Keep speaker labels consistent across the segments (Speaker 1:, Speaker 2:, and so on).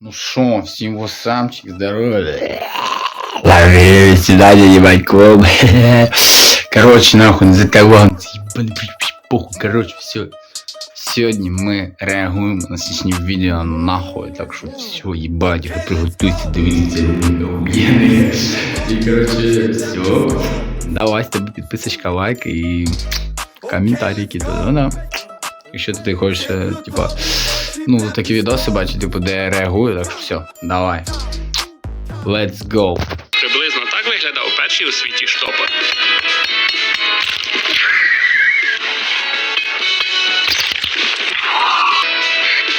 Speaker 1: Ну шо, всем вусамчик, здоровья. Лови, свидания, ебать, клуб. Короче, нахуй, за кого? Ебаный похуй, короче, все. Сегодня мы реагуємо на слідні відео нахуй, так що все, їбать, ви приготуйся дивитися. І короче, все. Давай з тебе підписочка, лайк і коментарики, то да. Якщо ти хочеш, е, типа, ну, такі відоси бачити, типу, де я реагую, так що все, давай. Let's go.
Speaker 2: Приблизно так виглядав перший у світі штопор.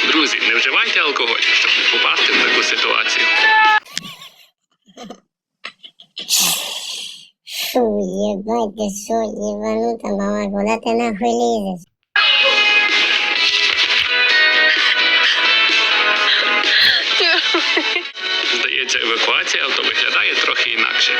Speaker 2: Друзі, не вживайте алкоголь, щоб не попасти в таку ситуацію.
Speaker 3: Фу, ебать, ты шо, ебанута, мама, куда ты нахуй лезешь?
Speaker 2: Евакуація авто виглядає трохи інакше.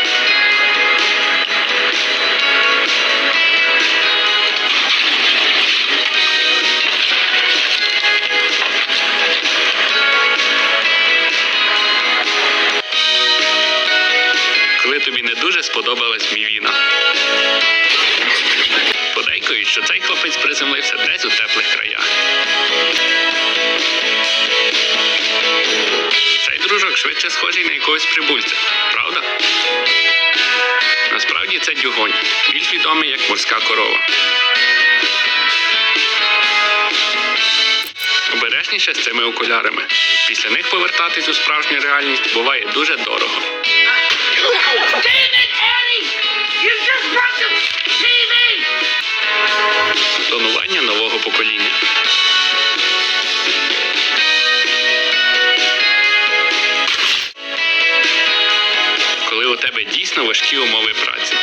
Speaker 2: Коли тобі не дуже сподобалась мівіна. Подейкують, що цей хлопець приземлився десь у теплих краях. Цей дружок швидше схожий на якогось прибульця, правда? Насправді це дюгонь, більш відомий як морська корова. Обережніше з цими окулярами. Після них повертатись у справжню реальність буває дуже дорого. Тонування нового покоління. Тебе важкі умови праці.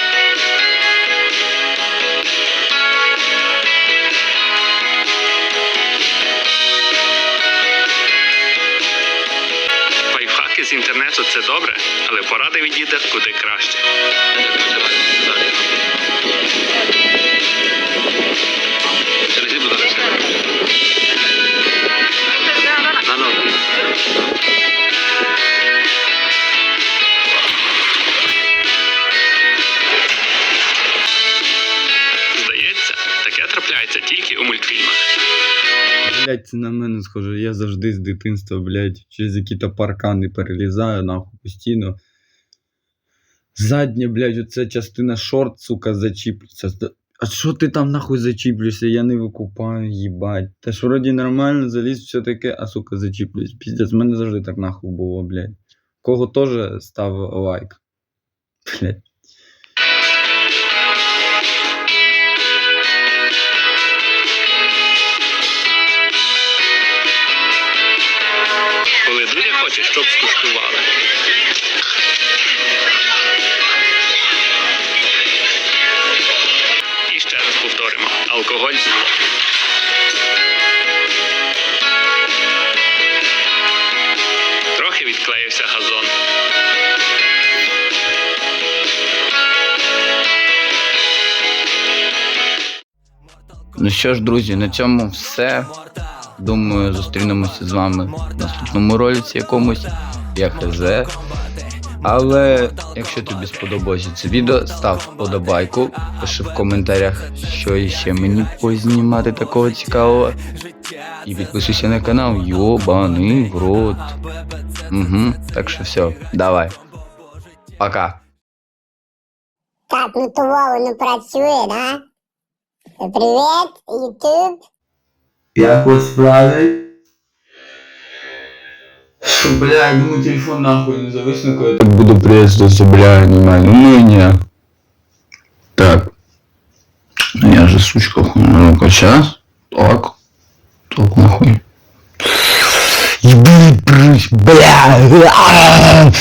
Speaker 2: Лайфхаки з інтернету це добре, але поради від діда куди краще.
Speaker 1: Блять, це на мене схоже. Я завжди з дитинства, блять, через які-то паркани перелізаю, нахуй постійно. Задня, блядь, оця частина шорт, сука, зачіплюється. А що ти там нахуй зачіплюєшся? Я не викупаю, їбать. Та ж вроді нормально заліз, все таке, а сука, зачіплююсь. Піздець, в мене завжди так нахуй було, блядь. Кого теж став лайк. Блядь.
Speaker 2: Дуже щоб скуштували. І ще раз повторимо: алкоголь зло. Трохи відклеївся газон.
Speaker 1: Ну що ж, друзі, на цьому все. Думаю, зустрінемося з вами в наступному ролиці якомусь, я хз. Але якщо тобі сподобалося це відео, став вподобайку, пиши в коментарях, що ще мені познімати такого цікавого. І підписуйся на канал, йобаний в рот. Угу, так що все, давай. Пока.
Speaker 3: Так, ну Вова, ну працює, да? Привет, YouTube.
Speaker 1: Як у справи? Що, бля, думаю, телефон нахуй не зависне, коли я так буду приветствоваться, бля, нормально. Ну и не. Так. Я же сучка. Ну-ка, сейчас. Так. Так, нахуй. Ебаный прыщ, бля.